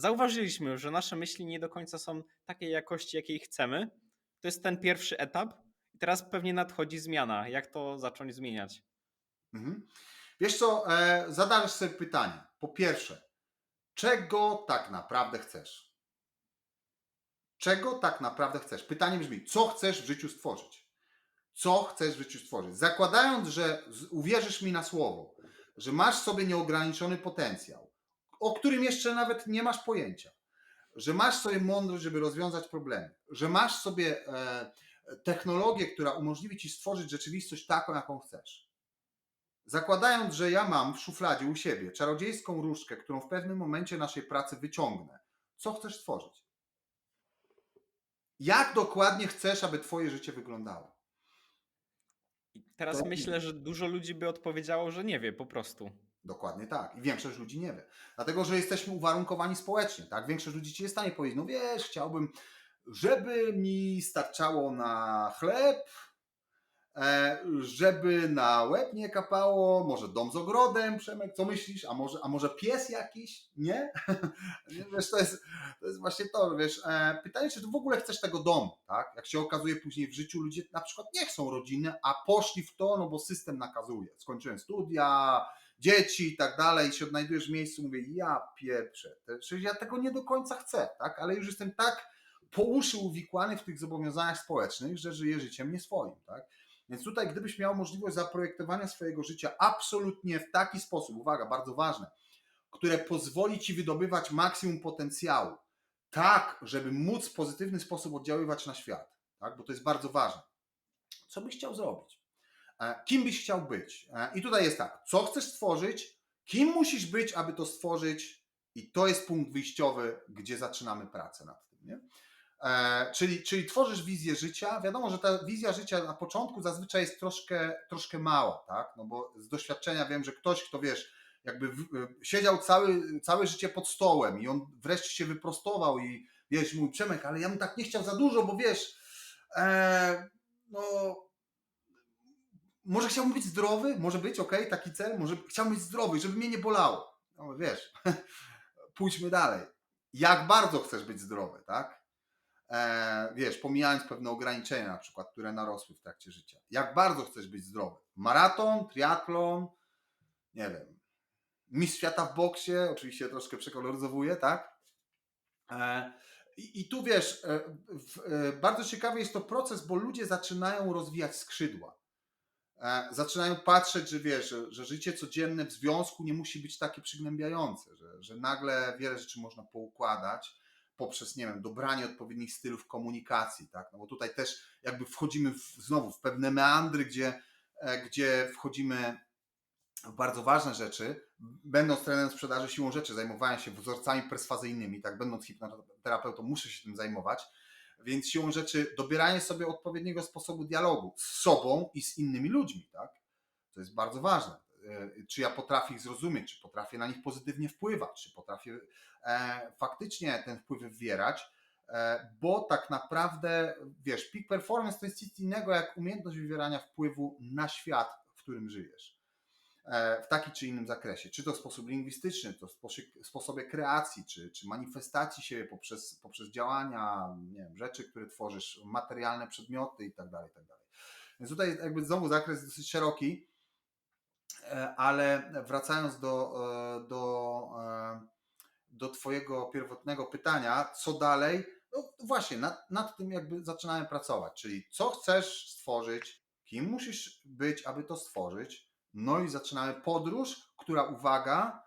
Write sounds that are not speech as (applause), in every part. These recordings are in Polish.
Zauważyliśmy już, że nasze myśli nie do końca są takiej jakości, jakiej chcemy. To jest ten pierwszy etap. I teraz pewnie nadchodzi zmiana. Jak to zacząć zmieniać? Mhm. Wiesz co, e, zadajesz sobie pytanie. Po pierwsze, czego tak naprawdę chcesz? Czego tak naprawdę chcesz? Pytanie brzmi, co chcesz w życiu stworzyć? Co chcesz w życiu stworzyć? Zakładając, że uwierzysz mi na słowo, że masz sobie nieograniczony potencjał, o którym jeszcze nawet nie masz pojęcia, że masz sobie mądrość, żeby rozwiązać problemy, że masz sobie e, technologię, która umożliwi ci stworzyć rzeczywistość taką, jaką chcesz. Zakładając, że ja mam w szufladzie u siebie czarodziejską różdżkę, którą w pewnym momencie naszej pracy wyciągnę, co chcesz stworzyć? Jak dokładnie chcesz, aby Twoje życie wyglądało? I teraz To- myślę, że dużo ludzi by odpowiedziało, że nie wie po prostu. Dokładnie tak. I większość ludzi nie wie. Dlatego, że jesteśmy uwarunkowani społecznie. Tak? Większość ludzi ci jest w stanie powiedzieć, no wiesz, chciałbym, żeby mi starczało na chleb, e, żeby na łeb nie kapało, może dom z ogrodem, Przemek, co myślisz? A może, a może pies jakiś? (laughs) Nie? wiesz, to jest, to jest właśnie to, wiesz, e, pytanie, czy ty w ogóle chcesz tego domu, tak? Jak się okazuje później w życiu, ludzie na przykład nie chcą rodziny, a poszli w to, no bo system nakazuje. Skończyłem studia, dzieci i tak dalej, i się odnajdujesz w miejscu, mówię, ja pieprzę, przecież ja tego nie do końca chcę, tak? Ale już jestem tak po uszy uwikłany w tych zobowiązaniach społecznych, że żyję życiem nie swoim, tak? Więc tutaj, gdybyś miał możliwość zaprojektowania swojego życia absolutnie w taki sposób, uwaga, bardzo ważne, które pozwoli ci wydobywać maksimum potencjału, tak, żeby móc w pozytywny sposób oddziaływać na świat, tak? Bo to jest bardzo ważne. Co byś chciał zrobić? E, Kim byś chciał być? E, I tutaj jest tak, co chcesz stworzyć, kim musisz być, aby to stworzyć, i to jest punkt wyjściowy, gdzie zaczynamy pracę nad tym. Nie? E, czyli, czyli tworzysz wizję życia. Wiadomo, że ta wizja życia na początku zazwyczaj jest troszkę, troszkę mała, tak? No bo z doświadczenia wiem, że ktoś, kto wiesz, jakby w, siedział cały, całe życie pod stołem i on wreszcie się wyprostował i wiesz, mój Przemek, ale ja bym tak nie chciał za dużo, bo wiesz, e, no może chciałbym być zdrowy, może być, ok, taki cel, może chciałbym być zdrowy, żeby mnie nie bolało. No wiesz, (laughs) pójdźmy dalej. Jak bardzo chcesz być zdrowy, tak? E, wiesz, pomijając pewne ograniczenia na przykład, które narosły w trakcie życia. Jak bardzo chcesz być zdrowy? Maraton, triatlon, nie wiem, mistrz świata w boksie, oczywiście troszkę przekoloryzowuję, tak? E, i, tu wiesz, e, e, bardzo ciekawy jest to proces, bo ludzie zaczynają rozwijać skrzydła. E, zaczynają patrzeć, że wiesz, że, że życie codzienne w związku nie musi być takie przygnębiające, że, że nagle wiele rzeczy można poukładać poprzez, nie wiem, dobranie odpowiednich stylów komunikacji, tak? No bo tutaj też jakby wchodzimy w, znowu w pewne meandry, gdzie, e, gdzie wchodzimy w bardzo ważne rzeczy. Będąc trenerem sprzedaży siłą rzeczy, zajmowałem się wzorcami perswazyjnymi, tak? Będąc hipnoterapeutą, muszę się tym zajmować. Więc siłą rzeczy dobieranie sobie odpowiedniego sposobu dialogu z sobą i z innymi ludźmi, tak? To jest bardzo ważne. E, Czy ja potrafię ich zrozumieć, czy potrafię na nich pozytywnie wpływać, czy potrafię e, faktycznie ten wpływ wywierać, e, bo tak naprawdę, wiesz, peak performance to jest nic innego jak umiejętność wywierania wpływu na świat, w którym żyjesz w taki czy innym zakresie. Czy to sposób lingwistyczny, to sposobie kreacji, czy, czy manifestacji siebie poprzez, poprzez działania, nie wiem, rzeczy, które tworzysz, materialne przedmioty i tak dalej, tak. Więc tutaj jakby znowu zakres jest dosyć szeroki, e, ale wracając do, e, do, e, do Twojego pierwotnego pytania, co dalej? No właśnie, nad, nad tym jakby zaczynamy pracować, czyli co chcesz stworzyć, kim musisz być, aby to stworzyć, no i zaczynamy podróż, która, uwaga,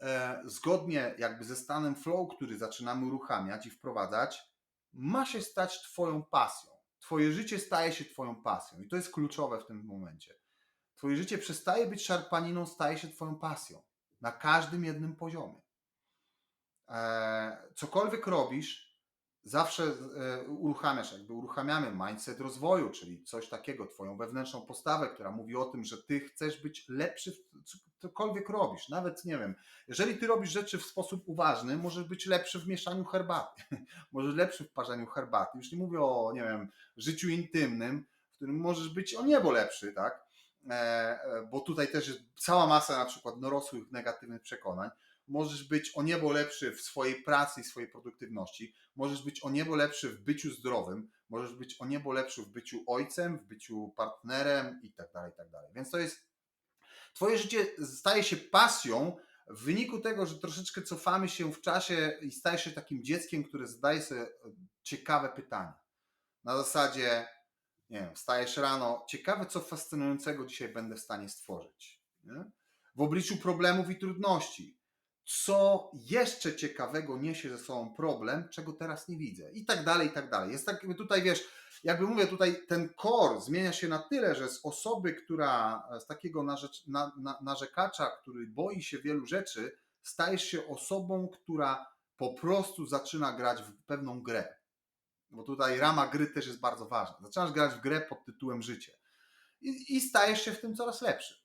e, zgodnie jakby ze stanem flow, który zaczynamy uruchamiać i wprowadzać, ma się stać Twoją pasją. Twoje życie staje się Twoją pasją i to jest kluczowe w tym momencie. Twoje życie przestaje być szarpaniną, staje się Twoją pasją na każdym jednym poziomie. E, cokolwiek robisz, zawsze e, uruchamiasz, jakby uruchamiamy mindset rozwoju, czyli coś takiego, twoją wewnętrzną postawę, która mówi o tym, że ty chcesz być lepszy w co- cokolwiek robisz. Nawet nie wiem, jeżeli ty robisz rzeczy w sposób uważny, możesz być lepszy w mieszaniu herbaty, (laughs) możesz lepszy w parzeniu herbaty. Już nie mówię o, nie wiem, życiu intymnym, w którym możesz być o niebo lepszy, tak? E, e, bo tutaj też jest cała masa na przykład dorosłych negatywnych przekonań. Możesz być o niebo lepszy w swojej pracy i swojej produktywności, możesz być o niebo lepszy w byciu zdrowym, możesz być o niebo lepszy w byciu ojcem, w byciu partnerem i tak dalej, i tak dalej. Więc to jest, twoje życie staje się pasją w wyniku tego, że troszeczkę cofamy się w czasie i stajesz się takim dzieckiem, które zadaje sobie e, ciekawe pytania. Na zasadzie, nie wiem, wstajesz rano, ciekawe co fascynującego dzisiaj będę w stanie stworzyć. Nie? W obliczu problemów i trudności, co jeszcze ciekawego niesie ze sobą problem, czego teraz nie widzę i tak dalej, i tak dalej. Jest tak, tutaj wiesz, jakby mówię, tutaj ten core zmienia się na tyle, że z osoby, która, z takiego narzecz, na, na, narzekacza, który boi się wielu rzeczy, stajesz się osobą, która po prostu zaczyna grać w pewną grę. Bo tutaj rama gry też jest bardzo ważna. Zaczynasz grać w grę pod tytułem życie. I, i stajesz się w tym coraz lepszy.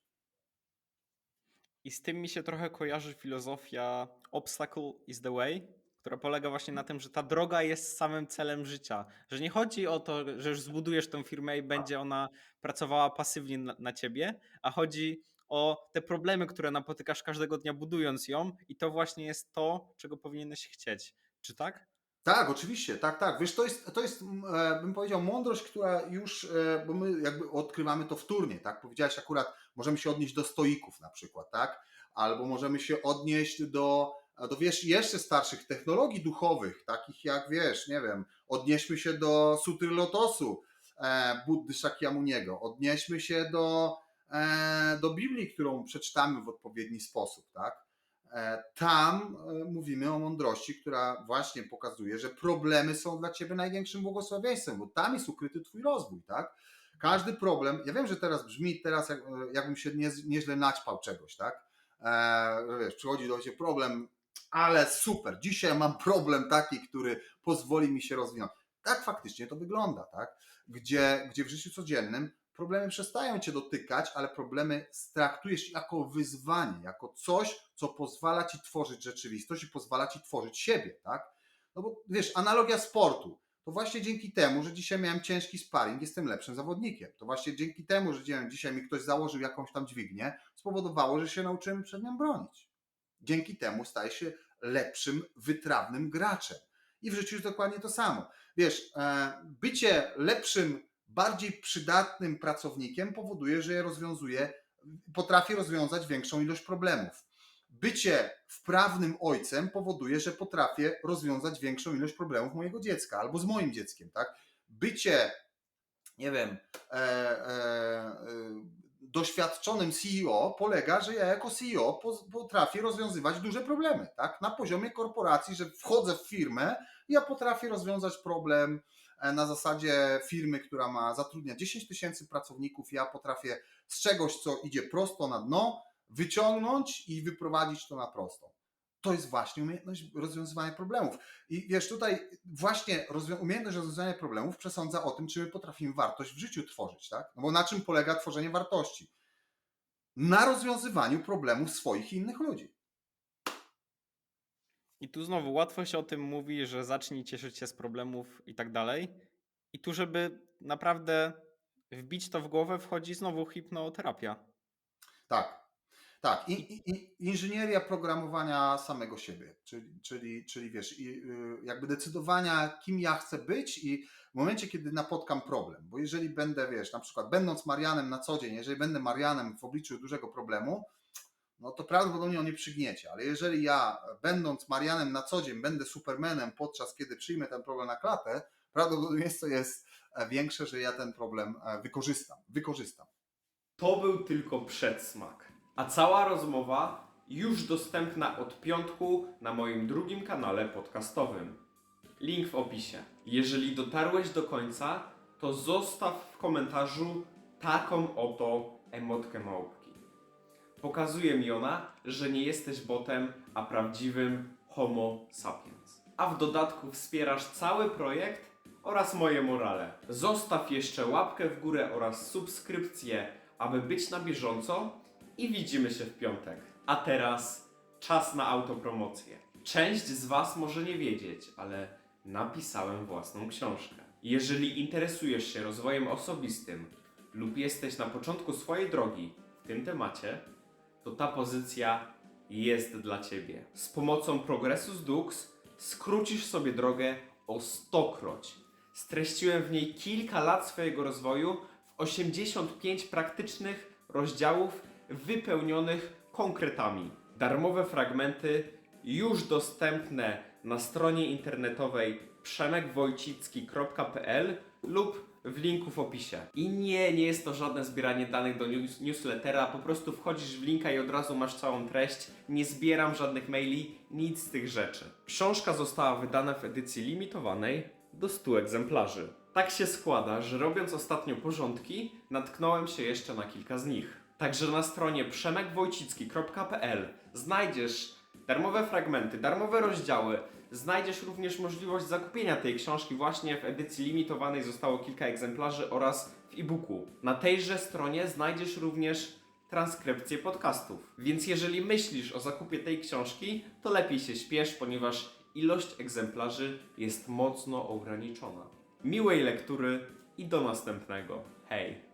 I z tym mi się trochę kojarzy filozofia obstacle is the way, która polega właśnie na tym, że ta droga jest samym celem życia. Że nie chodzi o to, że już zbudujesz tę firmę i będzie ona pracowała pasywnie na, na ciebie, a chodzi o te problemy, które napotykasz każdego dnia budując ją i to właśnie jest to, czego powinieneś chcieć. Czy tak? Tak, oczywiście, tak, tak. Wiesz, to jest, to jest mm, e, bym powiedział, mądrość, która już, e, bo my jakby odkrywamy to wtórnie, tak? Powiedziałeś akurat, możemy się odnieść do stoików na przykład, tak? Albo możemy się odnieść do, do wiesz, jeszcze starszych technologii duchowych, takich jak, wiesz, nie wiem, odnieśmy się do Sutry Lotosu, e, Buddy Shakyamuniego, odnieśmy się do, e, do Biblii, którą przeczytamy w odpowiedni sposób, tak? E, Tam e, mówimy o mądrości, która właśnie pokazuje, że problemy są dla ciebie największym błogosławieństwem, bo tam jest ukryty twój rozwój, tak? Każdy problem, ja wiem, że teraz brzmi teraz, jak, jakbym się nie, nieźle naćpał czegoś, tak? E, wiesz, przychodzi do ciebie problem, ale super, dzisiaj mam problem taki, który pozwoli mi się rozwinąć. Tak faktycznie to wygląda, tak? Gdzie, gdzie w życiu codziennym problemy przestają cię dotykać, ale problemy traktujesz jako wyzwanie, jako coś, co pozwala ci tworzyć rzeczywistość i pozwala ci tworzyć siebie, tak? No bo wiesz, analogia sportu. To właśnie dzięki temu, że dzisiaj miałem ciężki sparring, jestem lepszym zawodnikiem. To właśnie dzięki temu, że dzisiaj- mi ktoś założył jakąś tam dźwignię, spowodowało, że się nauczyłem przed nią bronić. Dzięki temu staję się lepszym, wytrawnym graczem. I w życiu jest dokładnie to samo. Wiesz, e, bycie lepszym, bardziej przydatnym pracownikiem powoduje, że ja rozwiązuję, potrafię rozwiązać większą ilość problemów. Bycie wprawnym ojcem powoduje, że potrafię rozwiązać większą ilość problemów mojego dziecka albo z moim dzieckiem, tak? Bycie, nie wiem, e, e, e, doświadczonym CEO polega, że ja jako CEO po- potrafię rozwiązywać duże problemy, tak? Na poziomie korporacji, że wchodzę w firmę, ja potrafię rozwiązać problem e, na zasadzie firmy, która ma zatrudnia 10 tysięcy pracowników, ja potrafię z czegoś, co idzie prosto na dno, wyciągnąć i wyprowadzić to na prostą. To jest właśnie umiejętność rozwiązywania problemów. I wiesz, tutaj właśnie rozwią- umiejętność rozwiązywania problemów przesądza o tym, czy my potrafimy wartość w życiu tworzyć, tak? No bo na czym polega tworzenie wartości? Na rozwiązywaniu problemów swoich i innych ludzi. I tu znowu łatwo się o tym mówi, że zacznij cieszyć się z problemów i tak dalej. I tu, żeby naprawdę wbić to w głowę, wchodzi znowu hipnoterapia. Tak. Tak, inżynieria programowania samego siebie, czyli, czyli, czyli wiesz, i, y, jakby decydowania, kim ja chcę być i w momencie, kiedy napotkam problem, bo jeżeli będę, wiesz, na przykład będąc Marianem na co dzień, jeżeli będę Marianem w obliczu dużego problemu, no to prawdopodobnie on nie przygniecie, ale jeżeli ja będąc Marianem na co dzień będę Supermanem podczas kiedy przyjmę ten problem na klatę, prawdopodobieństwo jest e, większe, że ja ten problem e, wykorzystam, wykorzystam. To był tylko przedsmak. A cała rozmowa już dostępna od piątku na moim drugim kanale podcastowym. Link w opisie. Jeżeli dotarłeś do końca, to zostaw w komentarzu taką oto emotkę małpki. Pokazuje mi ona, że nie jesteś botem, a prawdziwym Homo sapiens. A w dodatku wspierasz cały projekt oraz moje morale. Zostaw jeszcze łapkę w górę oraz subskrypcję, aby być na bieżąco i widzimy się w piątek. A teraz czas na autopromocję. Część z Was może nie wiedzieć, ale napisałem własną książkę. Jeżeli interesujesz się rozwojem osobistym lub jesteś na początku swojej drogi w tym temacie, to ta pozycja jest dla Ciebie. Z pomocą Progressus Dux skrócisz sobie drogę o stokroć. Streściłem w niej kilka lat swojego rozwoju w 85 praktycznych rozdziałów wypełnionych konkretami. Darmowe fragmenty już dostępne na stronie internetowej przemekwojcicki.pl lub w linku w opisie. I nie, nie jest to żadne zbieranie danych do news newslettera, po prostu wchodzisz w linka i od razu masz całą treść. Nie zbieram żadnych maili, nic z tych rzeczy. Książka została wydana w edycji limitowanej do 100 egzemplarzy. Tak się składa, że robiąc ostatnio porządki, natknąłem się jeszcze na kilka z nich. Także na stronie przemekwojcicki.pl znajdziesz darmowe fragmenty, darmowe rozdziały. Znajdziesz również możliwość zakupienia tej książki właśnie w edycji limitowanej zostało kilka egzemplarzy oraz w e-booku. Na tejże stronie znajdziesz również transkrypcję podcastów. Więc jeżeli myślisz o zakupie tej książki, to lepiej się śpiesz, ponieważ ilość egzemplarzy jest mocno ograniczona. Miłej lektury i do następnego. Hej!